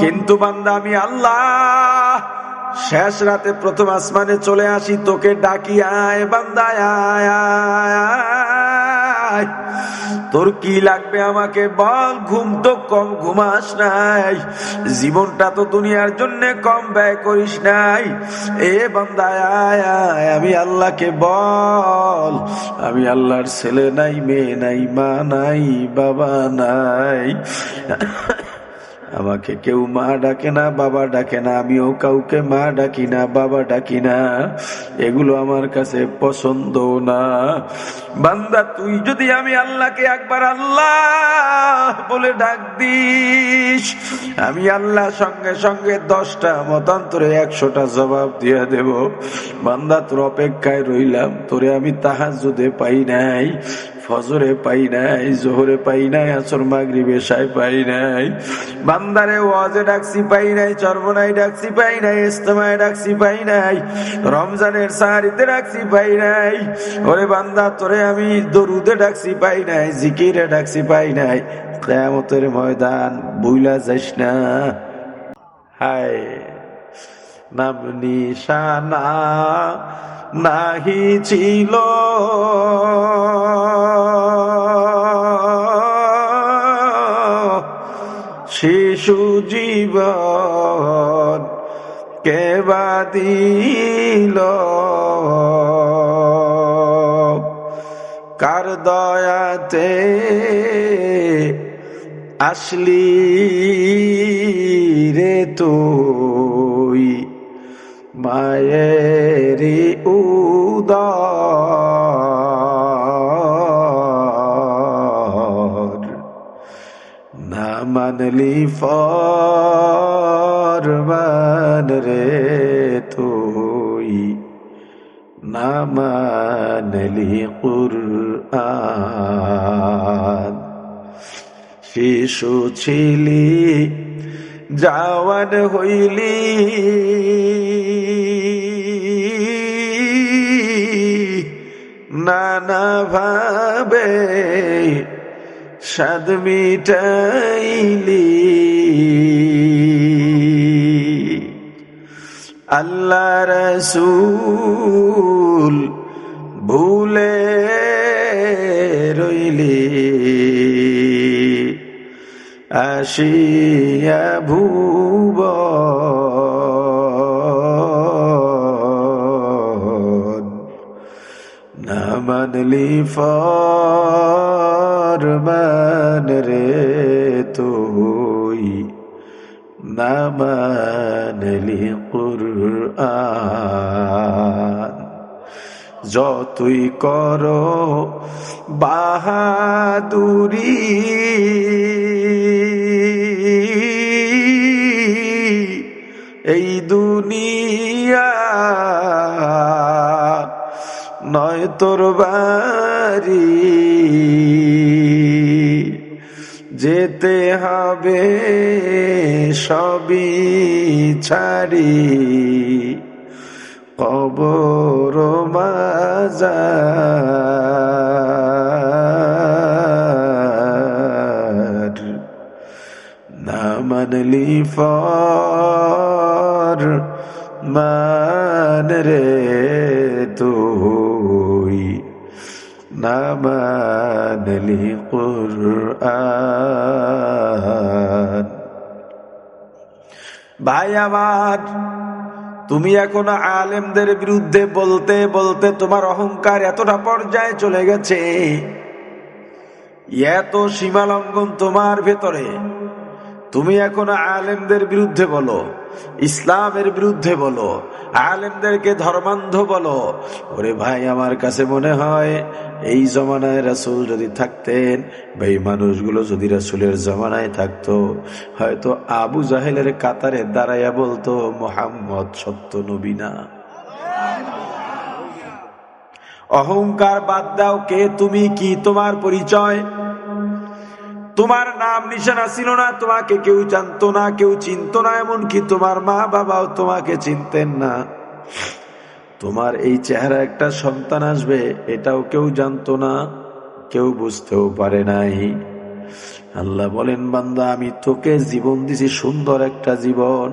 কিন্তু বান্দা, আমি আল্লাহ, শেষ রাতে প্রথম আসমানে চলে আসি, তোকে ডাকি, আয় বান্দায় আয়। তোর কি লাগবে আমাকে বল? ঘুম তো কম ঘুমাস নাই। জীবনটা তো দুনিয়ার জন্য কম ব্যয় করিস নাই। এ বান্দায় আমি আল্লাহকে বল। আমি আল্লাহর ছেলে নাই, মেয়ে নাই, মা নাই, বাবা নাই। আমাকে কেউ মা ডাকে না, বাবা ডাকে না, আমিও কাউকে মা ডাকি না, বাবা ডাকি না। এগুলো আমার কাছে পছন্দ না। বান্দা, তুই যদি আমি আল্লাহকে একবার আল্লাহ বলে ডাক দিস, আমি আল্লাহ সঙ্গে সঙ্গে দশটা মতান্তরে একশোটা জবাব দিয়ে দেব। বান্দা, তোর অপেক্ষায় রইলাম, তোরে আমি তাহাজুদে পাই নাই। ফজরে পাই নাই, জোহরে পাই নাই, আসর মাগরি বেশায় পাই নাই। বান্দারে ওয়াজে ডাকছি পাই নাই চর্বনাই ডাকছি পাই নাই ইস্তমায় ডাকছি পাই নাই, রমজানের সাহারিতে ডাকছি পাই নাই। ওরে বান্দা, তোরে আমি দরুদে ডাকছি পাই নাই, জিকিরে ডাকছি পাই নাই। কেয়ামতের ময়দান বুইলা যাইস না। হায়, নাম নিশানা। নাহি ছিল। শিশু জীবন কে বাদিল কার দয়াতে আসলি রে তুই? মায়েরি মানলি ফরমান রে তুই না মানলি কুরআন শিশু ছিলি যাওয়ান হইলি নানা ভাবে সাদ মিটাইলি আল্লাহ রসুল ভুলে রইলি আশিয়া ভুব মানলি ফরমান রে তুই না মানলি কুরআন যতই করো বাহাদুরি এই দুনিয়া নয় তোর বাড়ি। যেতে হবে সবই ছাড়ি। কবর মাজার না মানলি ফর মান রে। কুরআন ভাই আমার, তুমি এখন আলেমদের বিরুদ্ধে বলতে বলতে তোমার অহংকার এতটা পর্যায়ে চলে গেছে। এত সীমা লঙ্ঘন তোমার ভেতরে। তুমি এখন আলেমদের বিরুদ্ধে বলো, ইসলামের বিরুদ্ধে বলো আলেমদেরকে ধর্মান্ধ বলো। ওরে ভাই, আমার কাছে মনে হয় এই জমানায় রাসুল যদি থাকতেন এই মানুষগুলো যদি রাসুলের জমানায় থাকতো, হয়তো আবু জাহেলের কাতারে দাঁড়াইয়া বলতো, মোহাম্মদ সত্য নবীনা অহংকার বাদ দাও, কে তুমি, কি তোমার পরিচয়? তোমার নাম নিশানা ছিল না, তোমাকে কেউ জানতো না, কেউ চিনত না, এমনকি তোমার মা বাবাও তোমাকে চিনতেন না। তোমার এই চেহারা একটা সন্তান আসবে, এটাও কেউ জানতো না, কেউ বুঝতেও পারে নাই। আল্লাহ বলেন, বান্দা, আমি তোকে জীবন দিছি সুন্দর একটা জীবন,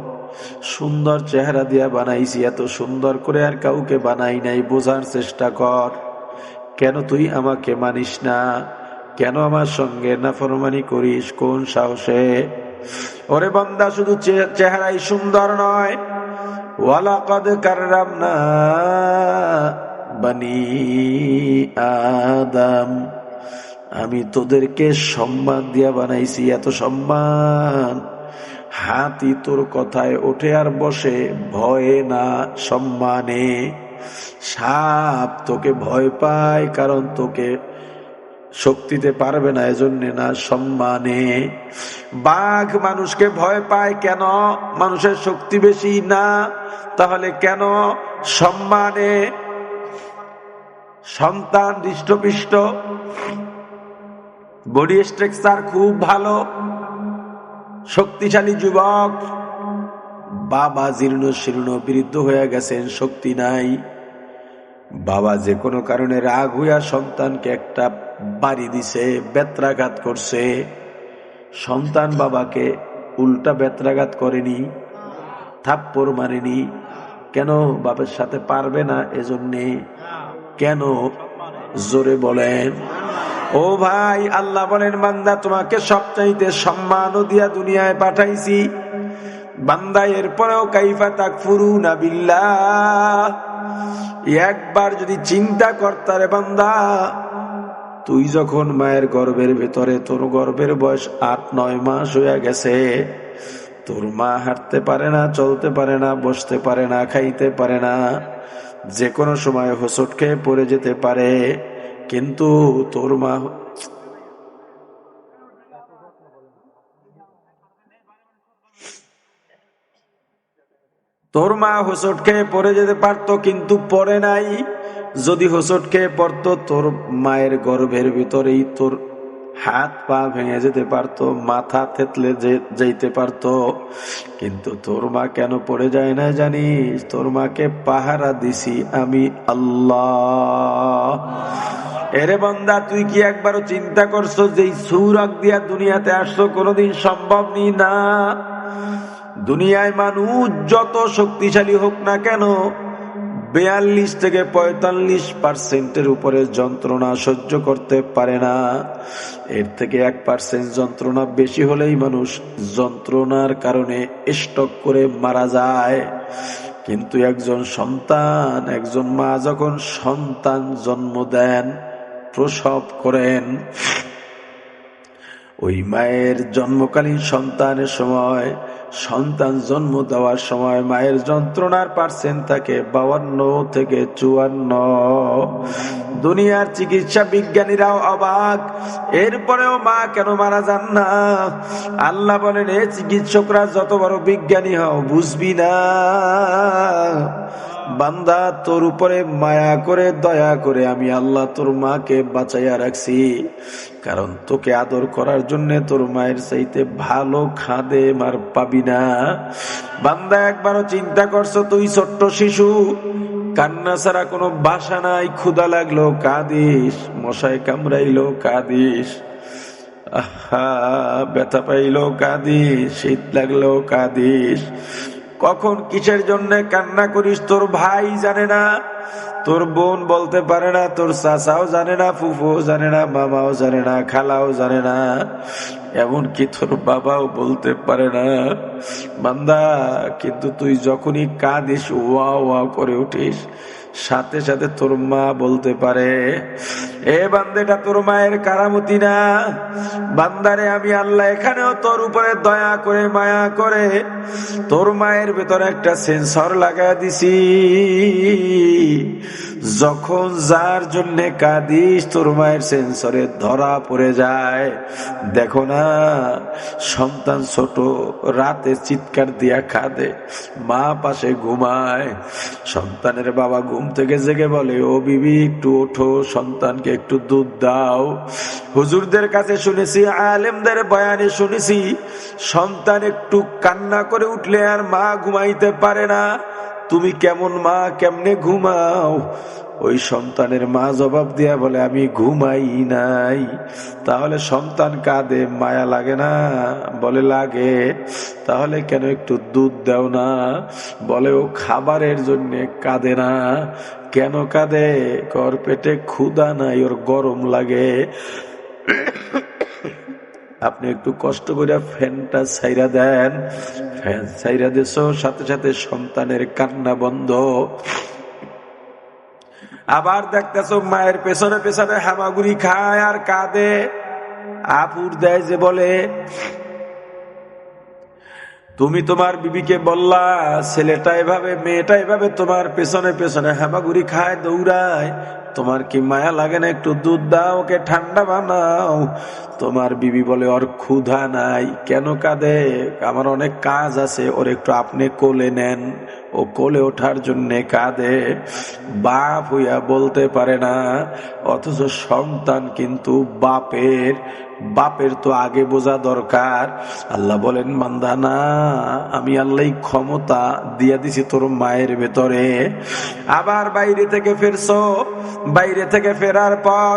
সুন্দর চেহারা দিয়া বানাইছি, এত সুন্দর করে আর কাউকে বানাই নাই, বোঝার চেষ্টা কর। কেন তুই আমাকে মানিস না? কেন আমার সঙ্গে নাফরমানি করিস? কোন সাহসে? ওরে বন্দা, শুধু চেহারাই সুন্দর নয়। ওয়ালাকাদ কাররাম না বানি আদম। আমি তোদেরকে সম্মান দিয়া বানাইছি, এত সম্মান। হাতি তোর কথায় ওঠে আর বসে, ভয়ে না, সম্মানে। সাপ তোকে ভয় পায়, কারণ তোকে শক্তিতে পারবে না, এজন্য না সম্মানে। বাঘ মানুষকে ভয় পায় কেন? মানুষের শক্তি বেশি না? তাহলে কেন সম্মানে? সন্তান হৃষ্টপিষ্ট। বডি স্ট্রাকচার খুব ভালো। শক্তিশালী যুবক। বাবা জীর্ণ শীর্ণ বৃদ্ধ হয়ে গেছেন, শক্তি নাই। বাবা যে কোনো কারণে রাগ হইয়া সন্তানকে একটা বাড়ি দিছে, বেত্রাঘাত করছে। সন্তান বাবাকে উল্টা বেত্রাঘাত করেনি, থাপ্পড় মারেনি। কেন বাবার সাথে পারবে না এজন্যে? কেন? জোরে বলেন। ও ভাই, আল্লাহ বলেন, বান্দা, তোমাকে সবচাইতে সম্মানও দিয়া দুনিয়ায় পাঠাইছি। বান্দা, এরপরেও কাইফা তাক ফুরু না বিল্লাহ। একবার যদি চিন্তা করতারে বান্দা, তুই যখন মায়ের গর্বের ভেতরে, তোর গর্বের বয়স আট, নয় মাস হয়ে গেছে, তোর মা হাঁটতে পারে না, চলতে পারে না, বসতে পারে না, খাইতে পারে না, যে কোনো সময় হোসট খেয়ে পড়ে যেতে পারে, কিন্তু তোর মা তোর মা হোসট খেয়ে পড়ে যেতে পারতো, কিন্তু পড়ে নাই। যদি হোসট খেয়ে পড়তো, তোর মায়ের গর্ভের ভিতরেই তোর হাত পা ভেঙে যেতে পারতো, মাথা থেতলে যেতে পারতো। কিন্তু তোর মা কেন পড়ে যায় না জানিস? তোর মাকে পাহারা দিছি আমি আল্লাহ। এরে বন্দা, তুই কি একবারও চিন্তা করছ যে সৌরক দিয়া দুনিয়াতে আসছো কোনোদিন সম্ভব নি না। দুনিয়ায় মানুষ যত শক্তিশালী হোক না কেন, বেয়াল্লিশ থেকে পঁয়তাল্লিশ পার্সেন্টের উপরে যন্ত্রণা সহ্য করতে পারে না। এর থেকে এক পার্সেন্ট যন্ত্রণা বেশি হলেই মানুষ যন্ত্রণার কারণে স্টক করে মারা যায়। কিন্তু একজন সন্তান, একজন মা যখন সন্তান জন্ম দেন, প্রসব করেন, ওই মায়ের জন্মকালীন সন্তানের সময় সন্তান জন্ম দেওয়ার সময় মায়ের যন্ত্রণার পার্সেন্ট থাকে বাউান্ন থেকে চুয়ান্ন। দুনিয়ার চিকিৎসা বিজ্ঞানীরাও অবাক। এরপরেও মা কেন মারা যান না? আল্লাহ বলেন, এ চিকিৎসকরা যত বড় বিজ্ঞানী হও, বুঝবি না। বান্দা, তোর উপরে মায়া করে, দয়া করে আমি আল্লাহ তোর মাকে বাঁচাইয়া রাখছি। কারণ তোকে আদর করার জন্য তোর মায়ের চাইতে ভালো খাদে মার পাবি না। বান্দা, একবারও চিন্তা করছ, তুই ছোট্ট শিশু। কান্না ছাড়া কোনো বাসা নাই ক্ষুদা লাগল, কাঁদিস। মশায় কামড়াইলো, কাঁদিস। আহা, ব্যথা পাইলো, কাঁদিস। শীত লাগল, কাঁদিস। কখন কিসের জন্য কান্না করিস? তোর ভাই জানে না, তোর বোন বলতে পারে না, তোর চাচাও জানে না, ফুফুও জানে না, মামাও জানে না, খালাও জানে না। এমনকি তোর বাবাও বলতে পারে না, বান্দা, কিন্তু তুই যখনই কাঁদিস ওয়া ওয়া করে উঠিস সাথে সাথে তোর মা বলতে পারে, এ বান্দেটা তোর মায়ের কারামতি না। বান্দারে, আমি আল্লাহ এখানেও তোর উপরে দয়া করে, মায়া করে তোর মায়ের ভেতরে একটা সেন্সর লাগাই দিছি। যখন যার জন্য কাঁদিস, তোর মায়ের সেন্সরে ধরা পড়ে যায়। দেখো না, সন্তান ছোট, রাতে চিৎকার দিয়া কাঁদে, মা পাশে ঘুমায়। সন্তানের বাবা ঘুম থেকে জেগে বলে, ও বিবি, একটু ওঠো, সন্তানকে একটু দুধ দাও। হুজুরদের কাছে শুনেছি, আলেমদের বয়ানে শুনেছি, সন্তান একটু কান্না করে উঠলে আর মা ঘুমাইতে পারে না। তুমি কেমন মা, কেমনে ঘুমাও? ওই সন্তানের মা জবাব দিয়া বলে, আমি ঘুমাই নাই। তাহলে সন্তান কাঁদে, মায়া লাগে না? বলে, লাগে। তাহলে কেন একটু দুধ দেও না? বলে, ও খাবারের জন্য কাঁদে না। কেন কাঁদে? কর পেটে ক্ষুদা নাই, ওর গরম লাগে। আপনি একটু কষ্ট করে ফ্যানটা ছাইরা দেন। ফ্যান ছাইরা দিস সাথে সাথে সন্তানের কান্না বন্ধ। আবার দেখতেছ মায়ের পেছনে পেছনে হামাগুড়ি খায় আর কাঁদে। আপুর দেয় যে বলে তুমি তোমার বিবিকে বললা, ছেলেটা এভাবে, মেয়েটা এভাবে তোমার পেছনে পেছনে হামাগুড়ি খায়, দৌড়ায়। তোমার কি মায়া লাগে না একটু দুধ দাও, ওকে ঠান্ডা বানাও? তোমার বিবি বলে, ওর ক্ষুধা নাই। কেন কাঁদে? আমার অনেক কাজ আছে, ওর একটু আপনি কোলে নেন। ও কোলে ওঠার জন্য কাঁদে। বাপ হইয়া বলতে পারে না, অথচ সন্তান কিন্তু বাপের। বাপের তো আগে বোঝা দরকার। আল্লাহ বলেন মান্দা না, আমি আল্লাহ ক্ষমতা দিয়া দিছি তোর মায়ের ভেতরে। আবার বাইরে থেকে ফেরছো, বাইরে থেকে ফেরার পর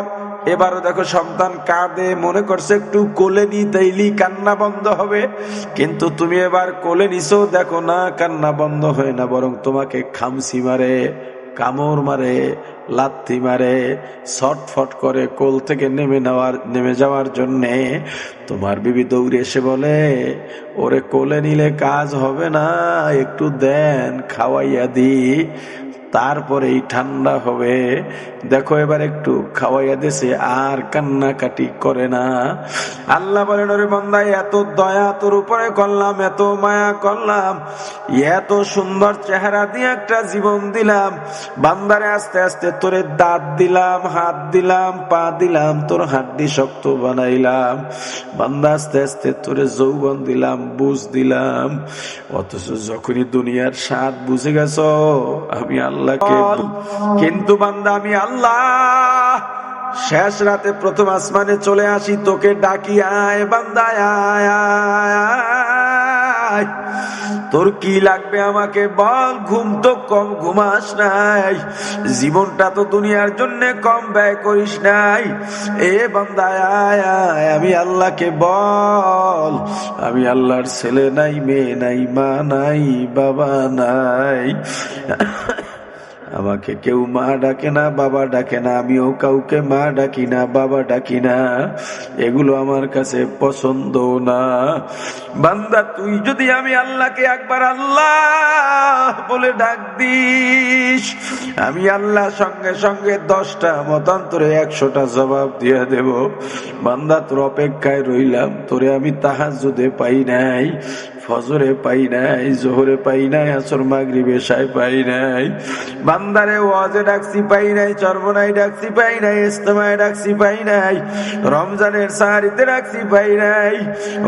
এবারও দেখো সন্তান কাঁদে, মনে করছে একটু কোলে নি তাইলি কান্না বন্ধ হবে। কিন্তু তুমি এবার কোলে নিছো, দেখো না, কান্না বন্ধ হয় না, বরং তোমাকে খামসি মারে, কামড় মারে লাথি মারে, ছটফট করে কোল থেকে নেমে নেওয়ার, নেমে যাওয়ার জন্যে তোমার বিবি দৌড়ে এসে বলে, ওরে কোলে নিলে কাজ হবে না, একটু দেন, খাওয়াইয়া দি তারপরেই ঠান্ডা হবে। দেখো এবার একটু খাওয়াইয়া দেশে আর কান্নাকাটি করে না। আল্লাহ বলেন, ওরে বন্দাই এত দয়া তোর উপরে করলাম, এত মায়া করলাম, এত সুন্দর চেহারা দিয়ে একটা জীবন দিলাম। বান্দারে, আস্তে আস্তে তোরে দাঁত দিলাম, হাত দিলাম, পা দিলাম, তোর হাড্ডি শক্ত বানাইলাম। বান্দা, আস্তে আস্তে তোরে যৌবন দিলাম, বুঝ দিলাম। অথচ যখনই দুনিয়ার স্বাদ বুঝে গেছ, আমি আল্লাহকে কিন্তু বান্দা আমি আল্লাহ শেষ রাতে প্রথম আসমানে চলে আসি তোকে ডাকি আয় বান্দায় আয় আয়, আয়। তোর কি লাগবে আমাকে বল? ঘুম তো কম ঘুমাস নাই। জীবনটা তো দুনিয়ার জন্য কম ব্যয় করিস নাই। এ বান্দায় আমি আল্লাহকে বল। আমি আল্লাহর ছেলে নাই মেয়ে নাই মা নাই বাবা নাই। আমাকে কেউ মা ডাকে না, বাবা ডাকে না, আমিও কাউকে মা ডাকি না, বাবা ডাকি না। এগুলো আমার কাছে পছন্দ না। বান্দা, তুই যদি আমি আল্লাহকে একবার আল্লাহ বলে ডাক দিস, আমি আল্লাহ সঙ্গে সঙ্গে দশটা মতান্তরে একশোটা জবাব দিয়ে দেব। বান্দা, তোর অপেক্ষায় রইলাম, তোরে আমি তাহাজুদে পাই নাই। ফজরে পাই নাই, জোহরে পাই নাই, আসর মাগরিবে সাই পাই নাই। বান্দারে ওয়াজে ডাকছি পাই নাই চর্বনাই ডাকছি পাই নাই ইস্তমায় ডাকছি পাই নাই, রমজানের সাহারিতে ডাকছি পাই নাই।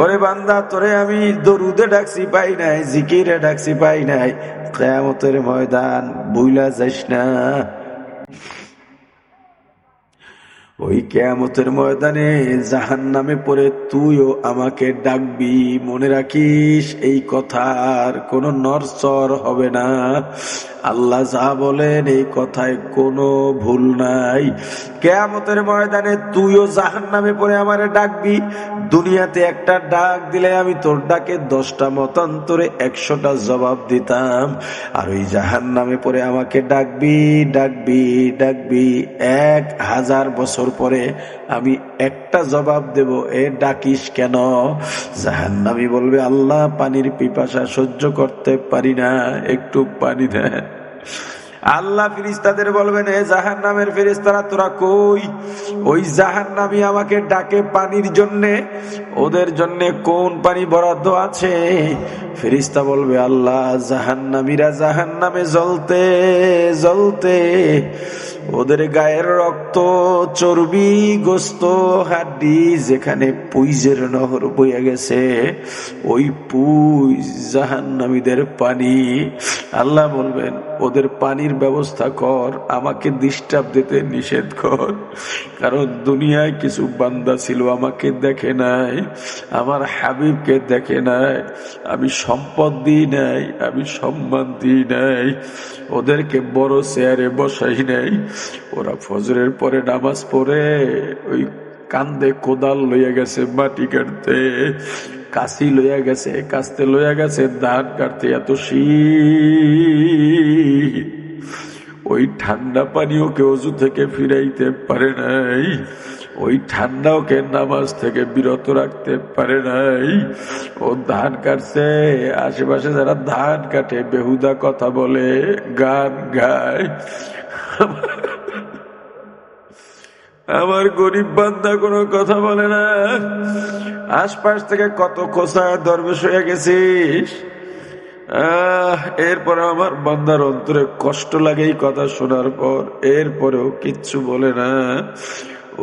ওরে বান্দা, তোরে আমি দরুদে ডাকছি পাই নাই, জিকিরে ডাকছি পাই নাই। কেয়ামতের ময়দান বুইলা যাইস না। ওই কেয়ামতের ময়দানে জাহান নামে পড়ে তুইও আমাকে ডাকবি। মনে রাখিস, এই কথার কোনো নরচর হবে না। আল্লাহ যা বলেন এই কথায় কোনো ভুল নাই। কেয়ামতের ময়দানে তুইও জাহান নামে পড়ে আমারে ডাকবি। দুনিয়াতে একটা ডাক দিলে আমি তোর ডাকে দশটা মতান্তরে একশোটা জবাব দিতাম। আর ওই জাহান নামে পড়ে আমাকে ডাকবি ডাকবি ডাকবি। এক হাজার বছর পরে আমি একটা জবাব দেব, এ ডাকিস কেন? জাহান নামি বলবে, আল্লাহ পানির পিপাসা সহ্য করতে পারি না, একটু পানি দেয় আল্লাহ ফিরিস্তাদের বলবেন, এ জাহান নামের ফেরিস্তারা, তোরা কই? ওই জাহান নামি আমাকে ডাকে পানির জন্যে, ওদের জন্য কোন পানি বরাদ্দ আছে? ফেরিস্তা বলবে, আল্লাহ জাহান নামীরা জাহান নামে জ্বলতে জ্বলতে ওদের গায়ের রক্ত, চর্বি, গোস্ত, হাড্ডি যেখানে পুইজের নহর বইয়া গেছে, ওই পুই জাহান্নামীদের পানি। আল্লাহ বলবেন, ওদের পানির ব্যবস্থা কর, আমাকে ডিস্টার্ব দিতে নিষেধ কর। কারণ দুনিয়ায় কিছু বান্দা ছিল, আমাকে দেখে নাই, আমার হাবিবকে দেখে নাই, আমি সম্পদ দিই নাই, আমি সম্মান দিই নাই, ওদেরকে বড় চেয়ারে বসাই নাই। ওরা ফজরের পরে নামাজ পড়ে, ওই কান্দে, কোদাল লইয়া গেছে মাটি কাটতে, কাশি লইয়া গেছে, কাস্তে লইয়া গেছে ধান কাটতে এত শীত। ওই ঠান্ডা পানিও কে অজু থেকে ফিরাইতে পারে নাই? ওই ঠান্ডাও কে নামাজ থেকে বিরত রাখতে পারে নাই? ও ধান কাটছে, আশেপাশে যারা ধান কাটে, বেহুদা কথা বলে, গান গায়। আমার গরিব বান্দা কোনো কথা বলে না। আশপাশ থেকে কত খোসা দরবেশ হয়ে গেছিস? এরপরে আমার বান্দার অন্তরে কষ্ট লাগে এই কথা শোনার পর, এরপরেও কিচ্ছু বলে না।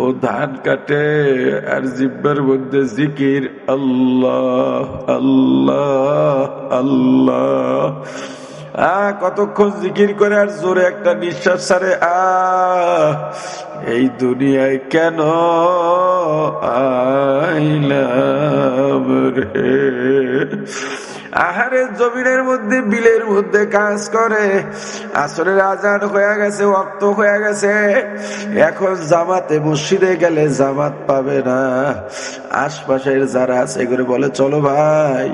ও ধান কাটে আর জিব্বার মধ্যে জিকির, আল্লাহ আল্লাহ আল্লাহ। কতক্ষণ জিকির করে আর জোরে একটা নিঃশ্বাস ছাড়ে এই দুনিয়ায় কেন আইলাম রে? আহারের জমিনের মধ্যে, বিলের মধ্যে কাজ করে। আসরের আজান হয়ে গেছে অক্ত হয়ে গেছে। এখন জামাতে মসজিদে গেলে জামাত পাবে না। আশপাশের যারা আছে করে বলে, চলো ভাই,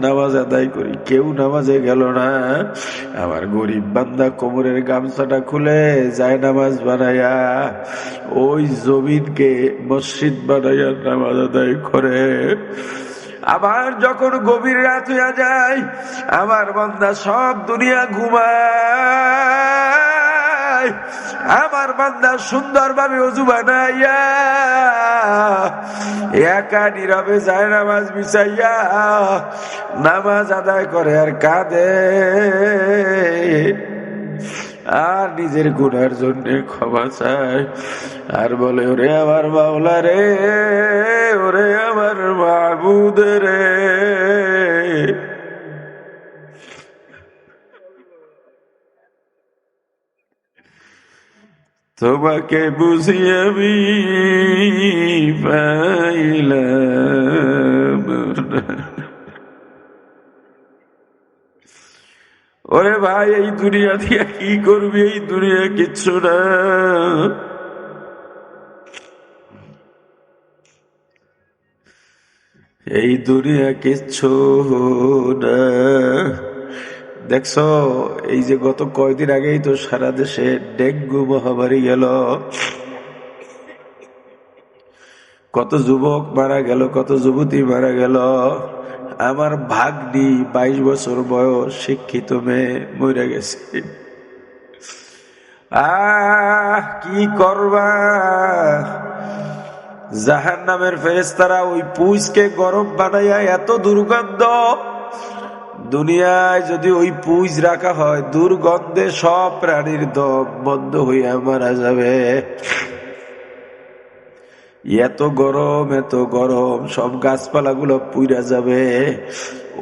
নামাজ আদায় করি। কেউ নামাজে গেল না। আমার গরিব বান্দা কোমরের গামছাটা খুলে যায় নামাজ বানাইয়া। ওই জমিনকে মসজিদ বানাইয়া নামাজ আদায় করে। আবার যখন গভীর রাত হইয়া যায়, আমার বন্দা সব দুনিয়া ঘুমায়। আমার বান্দা সুন্দর ভাবে অজু বানাইয়া, একা নীরবে যায় নামাজ মিশাইয়া নামাজ আদায় করে আর কাঁদে। নিজের গুণার জন্য ক্ষমা চায় আর বলে, ওরে আমার মাওলা রে, ওরে আমার মাহবুদ রে। তোমাকে বুঝি আমি পাইলাম না। ওরে ভাই, এই দুনিয়া দিয়ে কি করবি? এই দুনিয়া কিচ্ছু না। এই দুনিয়া কিচ্ছু না। দেখছ, এই যে গত কয়দিন আগেই তো সারা দেশে ডেঙ্গু মহামারী গেল। কত যুবক মারা গেল, কত যুবতী মারা গেল। আমার ভাগ্নি বাইশ বছর বয়স, শিক্ষিত মেয়ে, মরে গেছে। আহ, কি করবা? জাহান নামের ফেরেস্তারা ওই পুইসকে গরম বানাইয়া এত দুর্গন্ধ। দুনিয়ায় যদি ওই পুইজ রাখা হয়, দুর্গন্ধে সব প্রাণীর দম বন্ধ হইয়া মারা যাবে। এত গরম এত গরম, সব গাছপালা গুলো পুইরা যাবে।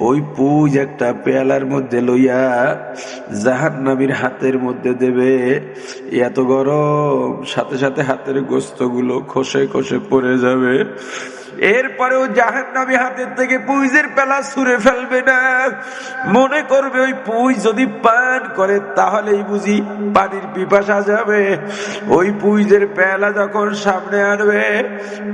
ওই পুজ একটা পেয়ালার মধ্যে লইয়া জাহান নামির হাতের মধ্যে দেবে। এত গরম, সাথে সাথে হাতের গোস্তগুলো খসে খসে পড়ে যাবে। এরপরেও জাহান নামি হাতের থেকে পুইজের পেলা ছুঁড়ে ফেলবে না। মনে করবে ওই পুই যদি পান করে, তাহলেই বুঝি পানির পিপাসা যাবে। ওই পুইজের পেলা যখন সামনে আনবে,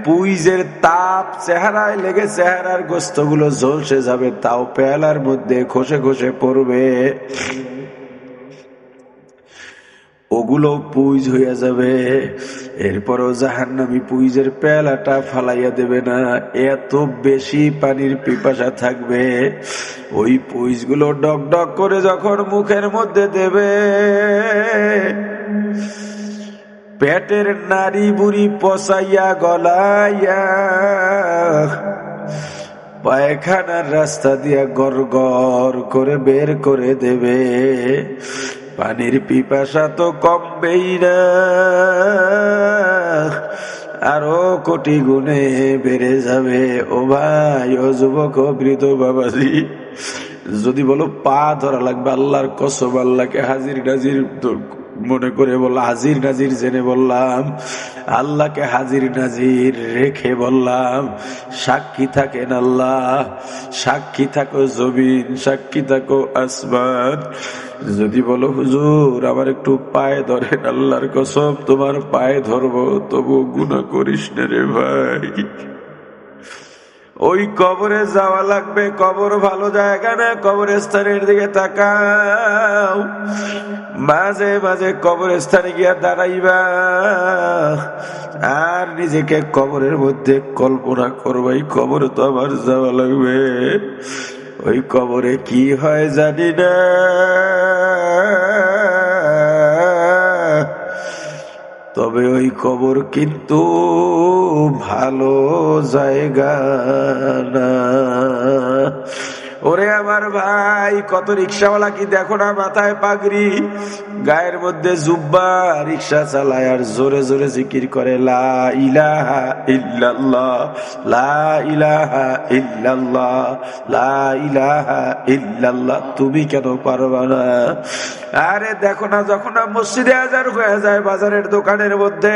পুইজের তাপ চেহারায় লেগে চেহারার গোস্তগুলো ঝলসে যাবে, তাও পেলার মধ্যে খসে খসে পড়বে। ওগুলো পুইজ হইয়া যাবে। এরপরও জাহান নামি পুইজের পেলাটা ফালাইয়া দেবে না। এত বেশি পানির পিপাসা থাকবে। ওই পুইজগুলো ডক ডক করে যখন মুখের মধ্যে দেবে, পেটের নারী বুড়ি পচাইয়া গলাইয়া পায়খানার রাস্তা দিয়া গড় করে বের করে দেবে। পানির পিপাসা তো কমবেই না। আরও কোটি গুণে বেড়ে যাবে। ও ভাই, ও যুবক বৃত বাবাজি, যদি বলো পা ধরা লাগবে, আল্লাহর কসম, আল্লাহকে হাজির নাজির মনে করে বললাম হাজির নাজির জেনে বললাম, আল্লাহকে হাজির নাজির রেখে বললাম, সাক্ষী থাকেন আল্লাহ, সাক্ষী থাকো জমিন, সাক্ষী থাকো আসমান। যদি বলো, হুজুর, আমার একটু পায়ে ধরেন, আল্লাহর কসম, তোমার পায়ে ধরবো, তবু গুণা করিস না রে ভাই। ওই কবরে যাওয়া লাগবে, কবর ভালো জায়গা না, কবরস্থানের দিকে তাকাও। মাঝে মাঝে কবরস্থানে গিয়া দাঁড়াইবা। আর নিজেকে কবরের মধ্যে কল্পনা করব এই কবরে তো আমার যাওয়া লাগবে। ওই কবরে কি হয় জানি না। তবে ওই কবর কিন্তু ভালো জায়গা না। ওরে আমার ভাই, কত রিক্সাওয়ালা কি দেখো না মাথায় পাগড়ি? গায়ের মধ্যে জুব্বা, রিক্সা চালায় আর জোরে জোরে জিকির করে, লা ইলাহা ইল্লাল্লাহ, লা ইলাহা ইল্লাল্লাহ, লা ইলাহা ইল্লাল্লাহ, তুমি কেন পারবা না? আরে দেখো না, যখন মসজিদে হাজার হয়ে যায়, বাজারের দোকানের মধ্যে,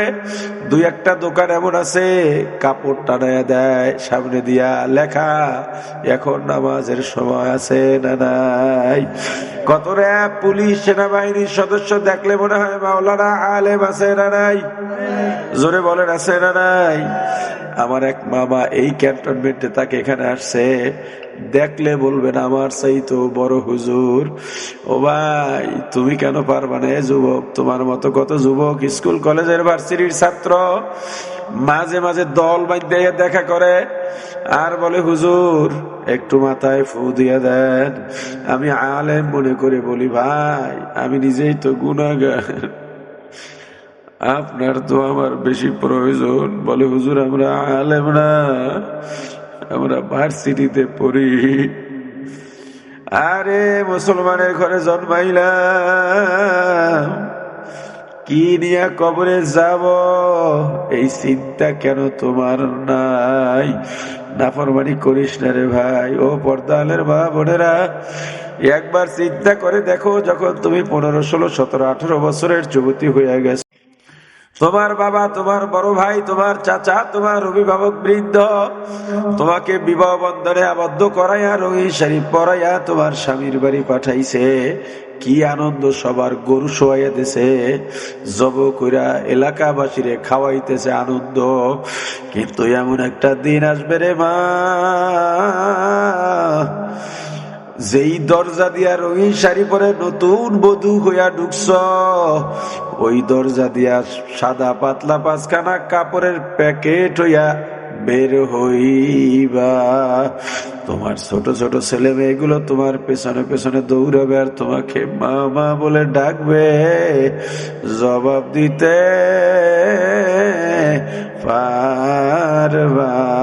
দুই একটা দোকান এমন আছে, কাপড় টানায় দেয়, সামনে দিয়া লেখা, এখন নামাজের সময় আছে না, নাই। কত র্যাব, পুলিশ, সেনাবাহিনীর সদস্য দেখলে মনে হয় মাওলানা আলেম আছে, না, নাই? জোরে বলেন, আছে, না, নাই? আমার এক মামা এই ক্যান্টনমেন্টে তাকে এখানে আসছে। দেখলে বলবেন আমার সেই তো বড় হুজুর। ও ভাই, তুমি কেন পারবা না যুবক? তোমার মতো কত যুবক স্কুল, কলেজের ভার্সিটির ছাত্র। মাঝে মাঝে দল বাঁধতে দেখা করে, আর বলে, হুজুর, একটু মাথায় ফু দিয়ে দেন। আমি আলেম মনে করে বলি, ভাই, আমি নিজেই তো গুণাগার আপনার তো আমার বেশি প্রয়োজন। বলে, হুজুর, আমরা আলেম না। আমরা ভার্সিটিতে পড়ি। আরে, মুসলমানের ঘরে জন্মাইলাম। কি নিয়ে কবরে যাব? এই চিন্তা কেন তোমার নাই? নাফরমানি করিস না রে ভাই। ও পর্দালের মা বোনেরা, একবার চিন্তা করে দেখো যখন তুমি পনেরো, ষোলো, সতেরো, আঠারো বছরের যুবতী হয়ে গেছে। তোমার বাবা, তোমার বড় ভাই, তোমার চাচা, তোমার অভিভাবক বৃদ্ধ তোমাকে বিবাহ বন্ধনে আবদ্ধ করাইয়া রঙিন শরীফ পরাইয়া তোমার স্বামীর বাড়ি পাঠাইছে। কি আনন্দ সবার গরু শোয়াইয়া দিছে। জব কইরা এলাকাবাসীরে খাওয়াইতেছে আনন্দ। কিন্তু এমন একটা দিন আসবে রে মা। যেই দরজা দিয়া রঙিন শাড়ি পরে নতুন বধূ হইয়া ঢুকছ, ওই দরজা দিয়া সাদা পাতলা পাঁচখানা কাপড়ের প্যাকেট হইয়া বের হইবা। তোমার ছোট ছোট ছেলে মেয়েগুলো তোমার পেছনে পেছনে দৌড়াবে আর তোমাকে মা মা বলে ডাকবে। জবাব দিতে পারবা।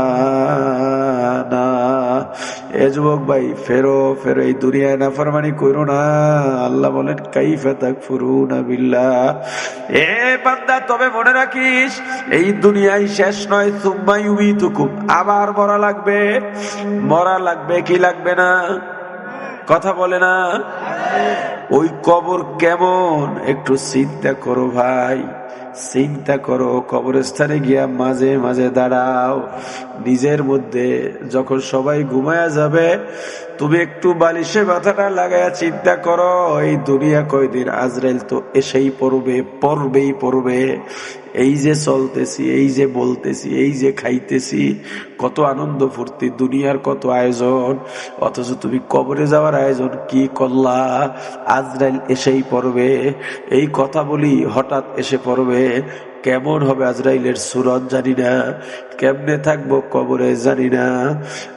এ যুবক ভাই, ফেরো ফেরো, এই দুনিয়ায় না ফরমানি করো না। আল্লাহ বলেন কাই ফেতাক ফুরু না বিল্লা এ বান্দা, তবে মনে রাখিস, এই দুনিয়ায় শেষ নয় তুম্মাই উমি তুকুম আবার মরা লাগবে। মরা লাগবে, কি লাগবে না? কথা বলে না? ওই কবর কেমন? একটু চিন্তা করো ভাই। চিন্তা করো, কবরস্থানে গিয়া মাঝে মাঝে দাঁড়াও। নিজের মধ্যে যখন সবাই ঘুমায়া যাবে, তুমি একটু বালিশে মাথাটা লাগায়া চিন্তা করো, এই দুনিয়া কয়দিন আজরাইল তো এসেই পড়বে, পড়বেই পড়বে। এই যে চলতেছি, এই যে বলতেছি, এই যে খাইতেছি, কত আনন্দ ফুর্তি, দুনিয়ার কত আয়োজন, অথচ তুমি কবরে যাওয়ার আয়োজন কি করলা? আজরাইল এসেই পড়বে। এই কথা বলি, হঠাৎ এসে পড়বে। কেমন হবে আজরাইলের সুরত জানি না, কেমনে থাকব কবরে জানি না।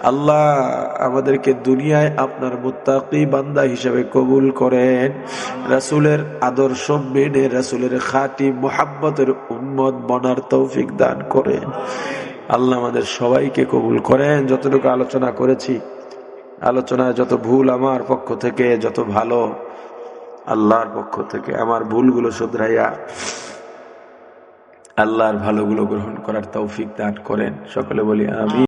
আল্লাহ আমাদেরকে দুনিয়ায় আপনার মুত্তাকি বান্দা হিসেবে কবুল করেন। রাসুলের আদর্শ মেনে রাসুলের খাটি মোহাম্মতের উম্মত বনার তৌফিক দান করেন। আল্লাহ আমাদের সবাইকে কবুল করেন। যতটুকু আলোচনা করেছি, আলোচনায় যত ভুল আমার পক্ষ থেকে, যত ভালো আল্লাহর পক্ষ থেকে, আমার ভুলগুলো শুধরাইয়া আল্লাহর ভালোগুলো গ্রহণ করার তৌফিক দান করেন। সকলে বলি আমি